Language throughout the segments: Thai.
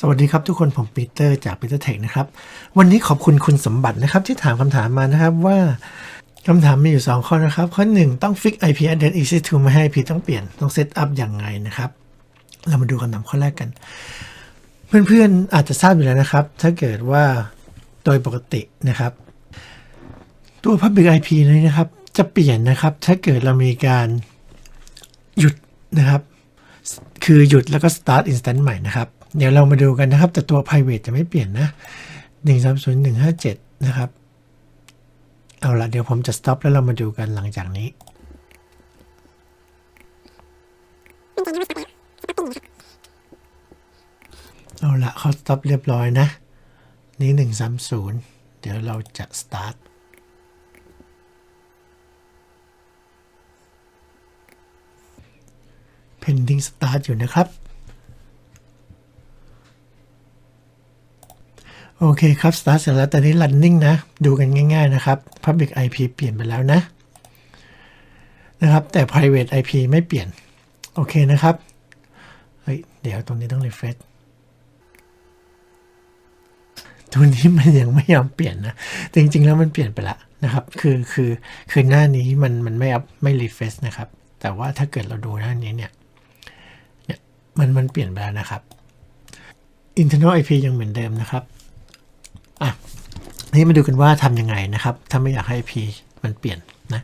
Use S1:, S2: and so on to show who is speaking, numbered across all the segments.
S1: สวัสดีครับทุกคนผมปีเตอร์จากปีเตอร์เทคนะครับวันนี้ขอบคุณคุณสมบัตินะครับที่ถามคำถามมานะครับว่าคำถามมีอยู่ 2 ข้อนะครับ ข้อ 1 ต้อง fix IP address EC2 ไม่ให้ IP ต้องเปลี่ยนต้องเซตอัพอย่างไงนะครับ เรามาดูคำถามข้อแรกกัน เพื่อนๆอาจจะทราบอยู่แล้วนะครับ ถ้าเกิดว่าโดยปกตินะครับ ตัว Public IP นี้นะครับ จะเปลี่ยนนะครับ ถ้าเกิดเรามีการหยุดนะครับ คือหยุดแล้วก็ start instant ใหม่นะครับ เดี๋ยวเรามาดูกันนะครับ แต่ตัว private จะไม่เปลี่ยนนะ 130157 นะครับ เอาละเดี๋ยวผมจะ stop แล้วเรามาดูกันหลังจากนี้เอาละเขา stop เรียบร้อยนะ นี่ 130 เดี๋ยวเราจะ start pending start อยู่นะครับ โอเคครับ start เสร็จแล้วตอนนี้ running นะ ดูกันง่ายๆนะครับ public IP เปลี่ยนไปแล้วนะ นะครับ แต่ private IP ไม่เปลี่ยน โอเคนะครับ เฮ้ย เดี๋ยวตรงนี้ต้อง refresh ตัวนี้มันยังไม่ยอมเปลี่ยนนะ จริง ๆ แล้วมันเปลี่ยนไปละนะครับ คือคือคือหน้านี้มันมันไม่อัพไม่ refresh นะครับ แต่ว่าถ้าเกิดเราดูหน้านี้เนี่ย มันมันเปลี่ยนไปแล้วนะครับ internal IP ยังเหมือนเดิมนะครับอะนี่มาดูกันว่าทำยังไงนะครับ ถ้าไม่อยากให้ IP มันเปลี่ยนนะ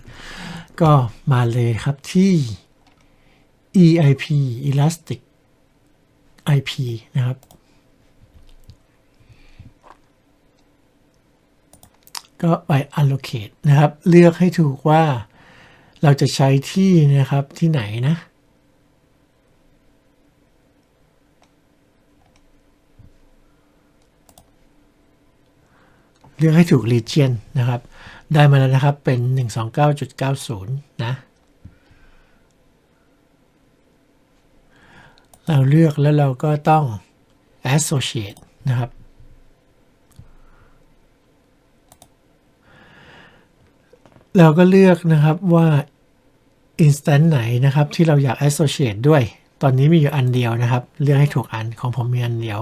S1: ก็มาเลยครับที่ EIP Elastic IP นะครับ ก็ไป allocate นะครับ เลือกให้ถูกว่าเราจะใช้ที่นะครับที่ไหนนะ เลือกให้ถูก region นะครับ ได้มาแล้วนะครับเป็น 129.90 นะ เราเลือกแล้วเราก็ต้อง associate นะครับ เราก็เลือกนะครับว่า instance ไหนนะครับที่เราอยาก associate ด้วย ตอนนี้มีอยู่อันเดียวนะครับ เลือกให้ถูกอันของผมมีอันเดียว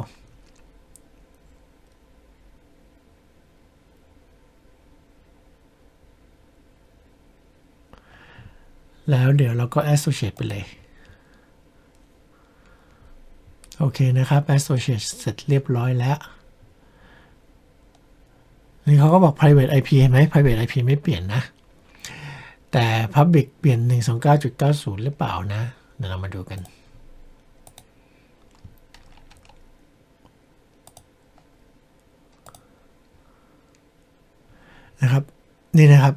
S1: แล้วเดี๋ยวเราก็ associate ไปเลย โอเคนะครับ associate เสร็จเรียบร้อยแล้ว นี่เขาก็บอก private IP เห็นไหม private IP ไม่เปลี่ยนนะ แต่ public เปลี่ยน 129.90 หรือเปล่านะ เดี๋ยวเรามาดูกันนะครับ นี่นะครับ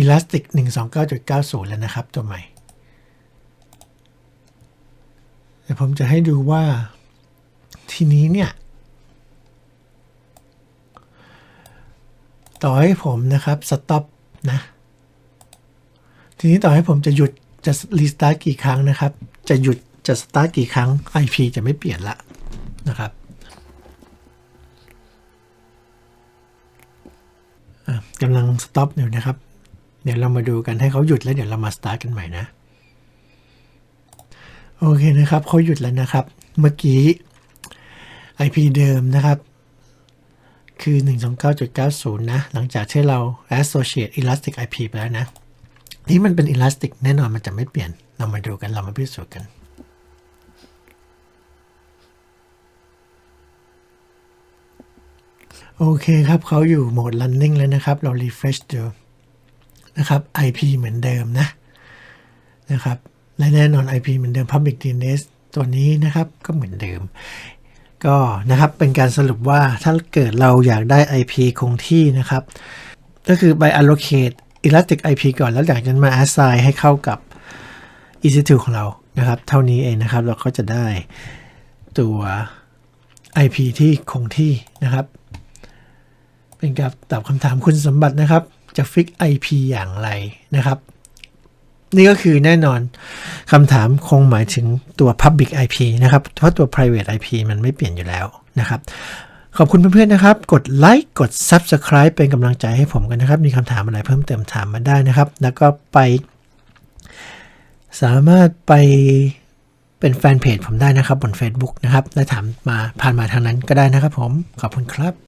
S1: Elastic 129.90 แล้วนะครับ ตัวใหม่เดี๋ยวผมจะให้ดูว่าทีนี้เนี่ย ต่อให้ผมนะครับ stop นะ ทีนี้ต่อให้ผมจะหยุดจะ restart กี่ครั้งนะครับ จะหยุดจะ start กี่ครั้ง IP จะไม่เปลี่ยนละนะครับกำลัง stop อยู่นะครับ ดี๋ยวเรามาดูกันให้เขาหยุดแล้วเดี๋ยวเรามา start กันใหม่นะ โอเคนะครับเขาหยุดแล้วนะครับ เมื่อกี้ IP เดิมนะครับ คือ 129.90 นะ หลังจากที่เรา associate elastic IP ไปแล้วนะนี่มันเป็น elastic แน่นอนมันจะไม่เปลี่ยน เรามาดูกันเรามาพิสูจน์กันโอเคครับเขาอยู่โหมด running แล้วนะครับ เรา refresh ดู นะครับ IP เหมือนเดิมนะนะครับและแน่นอน IP เหมือนเดิม Public DNS ตัวนี้นะครับก็เหมือนเดิม ก็นะครับเป็นการสรุปว่าถ้าเกิดเราอยากได้ IP คงที่นะครับ ก็คือไป allocate elastic IP ก่อนแล้วจากนั้นมา assign ให้เข้ากับ EC2 ของเรานะครับ เท่านี้เองนะครับ เราก็จะได้ตัว IP ที่คงที่นะครับ เป็นการตอบคำถามคุณสมบัตินะครับ จะ fix IP อย่างไรนะครับ นี่ก็คือแน่นอนคำถามคงหมายถึงตัว Public IP นะครับ เพราะตัว Private IP มันไม่เปลี่ยนอยู่แล้วนะครับขอบคุณเพื่อนๆนะครับ กดไลค์ กด Subscribe เป็นกำลังใจให้ผมกันนะครับ มีคำถามอะไรเพิ่มเติมถามมาได้นะครับ แล้วก็ไป สามารถไปเป็นแฟนเพจผมได้นะครับบน Facebook นะครับ และถามมาผ่านมาทางนั้นก็ได้นะครับผม ขอบคุณครับ